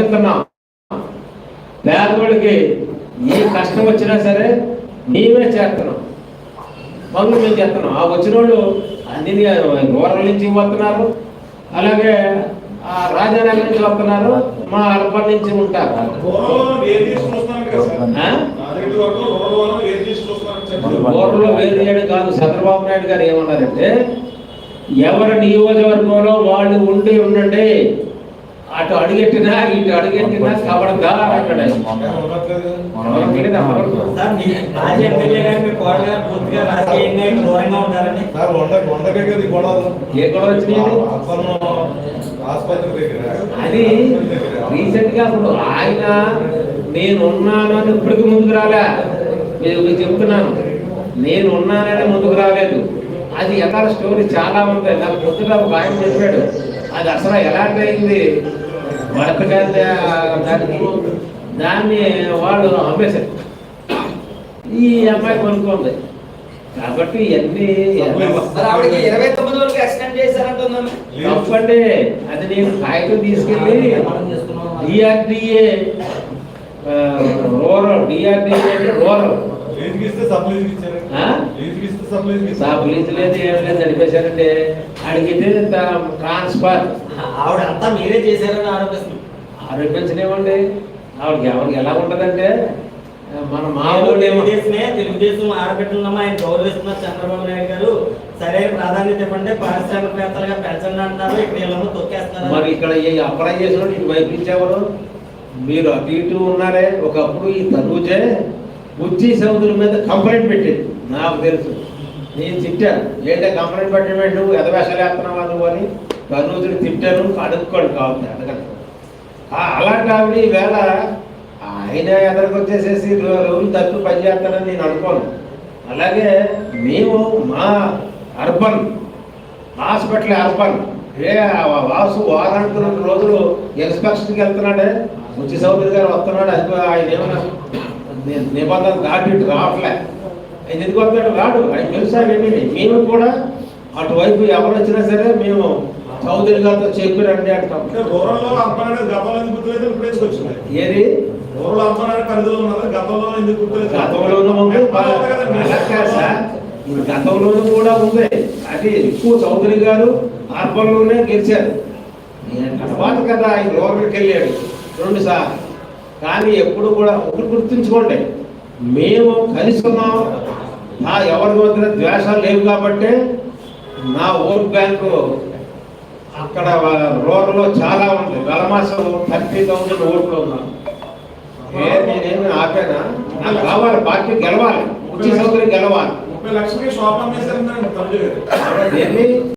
చెప్తున్నాం పేదవాడికి ఏ కష్టం వచ్చినా సరే నీవే చేస్తున్నాం పనులు మేము చేస్తున్నాం. ఆ వచ్చిన వాళ్ళు అన్ని రూరల్ నుంచి వస్తున్నారు అలాగే ఆ రాజానగర్ నుంచి వస్తున్నారు. మా అర్బన్ నుంచి ఉంటారు. వేరు చేయడం కాదు చంద్రబాబు నాయుడు గారు ఏమన్నారంటే ఎవరి నియోజకవర్గంలో వాళ్ళు ఉండి ఉండండి అటు అడుగెట్టినా ఇటు అడుగెట్టినా కబడదా అన్నాడు ఆయన. ఉండట్లేదు. ఎవరు తెలియదు ఎవరు? సార్ మీ మాజీ ఎమ్మెల్యే గారు మీ కోడ గారు పూర్తిగా రాజకీయంగా దూరంగా ఉంటారని సార్ వంద వందకే కదా ఈ గొడవ ఏ గొడవ వచ్చినాయి అది రీసెంట్గా ఇప్పుడు ఆయన నేను ఉన్నాను అని ఇప్పటికి ముందుకు రాలే. మీకు చెప్తున్నాను. నేను ఉన్నానని ముందుకు రాలేదు. అది ఎలా స్టోరీ చాలా ఉంది. నాకు ముందుగా ఒక ఆయన చెప్పాడు. అది అసలు ఎలాంటి అయింది దానికి దాన్ని వాళ్ళు అమ్మేశారు. ఈ అమ్మాయి కొనుక్కుంది. కాబట్టి ఇవన్నీ ఇరవై తొమ్మిది వరకు ఎక్స్టెండ్ చేశారంటుందమ్మ. తప్పండి. అది నేను కాగితం తీసుకెళ్ళి డిఆర్డిఏ రూరల్ డిఆర్డిఏ అంటే రూరల్ లీజుకి ఇస్తే సప్లీజ్కి ఇచ్చారు? ఆ? లీజుకి ఇస్తే సప్లీజ్కి సా పోలీసు లేదు ఏం లేదు నడిపేశారంటే అడిగితే ట్రాన్స్ఫర్ ఆవిడ అంతా మీరే చేశారని ఆరోపిస్తుంది. ఆరోపించలేమండి. ఆవిడకి ఎవరికి ఎలా ఉంటదంటే మన మామూలు తెలుగుదేశం ఆడబిడ్డలమ్మా ఆయన గౌరవిస్తున్నారు చంద్రబాబు నాయుడు గారు. సరైన ప్రాధాన్యత ఇవ్వండి పారిశ్రామికవేత్తలుగా పెంచండి అంటారు. ఇక్కడ వీళ్ళను మరి తొక్కేస్తున్నారు ఇక్కడ అప్లై చేసిన ఇటు వైపు ఇచ్చేవారు మీరు అటు ఇటు ఉన్నారే. ఒకప్పుడు ఈ తనూజే బుజ్జి సౌదుల మీద కంప్లైంట్ పెట్టింది. నాకు తెలుసు. నేను తిట్టాను. ఏంటంటే కంప్లైంట్ పెట్టడం నువ్వు ఎదవేషాలు వేస్తున్నావా నువ్వు అని. తనూజుని తిట్టాను అడుక్కోడు కావాలి అడగండి అలాంటి ఆవిడ ఈవేళ ఆయన ఎదరికొచ్చేసేసి రోజులు తప్పు పనిచేస్తానని నేను అనుకోను. అలాగే మేము మా అర్బన్ హాస్పిటల్ అర్బన్ ఏ వాసు వారానికి రెండు రోజులు ఇన్స్పెక్షన్కి వెళ్తున్నాడే. ముచ్చి సౌదరి గారు వస్తున్నాడు. ఆయన ఏమన్నా ని- నిబంధన దాటి రావట్లే. ఆయన ఎందుకు వస్తున్నాడు రాడు. ఆయన తెలుసా ఏమీ మేము కూడా అటువైపు ఎవరు వచ్చినా సరే మేము చౌదరి గారితో చెప్పి రండి అంటాం. గతంలో ఎందుకు గుర్తులేదు? ఇప్పుడు ఎందుకు వచ్చింది? ఏది? రూరల్ అర్బన్ అనే పరిధిలో ఉన్నది గతంలో ఎందుకు గుర్తులేదు? గతంలోనూ ఉంది. గతంలోనూ కూడా ఉంది. అది ఎక్కువ చౌదరి గారు అర్బన్లోనే గెలిచారు. తర్వాత కదా ఆయన రూరల్కి వెళ్ళాడు. రెండు సార్లు కానీ ఎప్పుడు కూడా ఒకటి గుర్తుంచుకోండి. మేము కలిసి ఉన్నాం. నా ఎవరి మధ్య ద్వేషాలు లేవు కాబట్టి నా ఓట్ బ్యాంకు అక్కడ రూరల్లో చాలా ఉంది. వెలమాసం థర్టీ థౌసండ్ ఓట్లు ఉన్నాం నేనేమి ఆపానా? నాకు కావాలి పార్టీ గెలవాలి ఉచిత సౌకర్యం గెలవాలి. ముప్పై లక్షలకి షాప్ అమ్మేశారు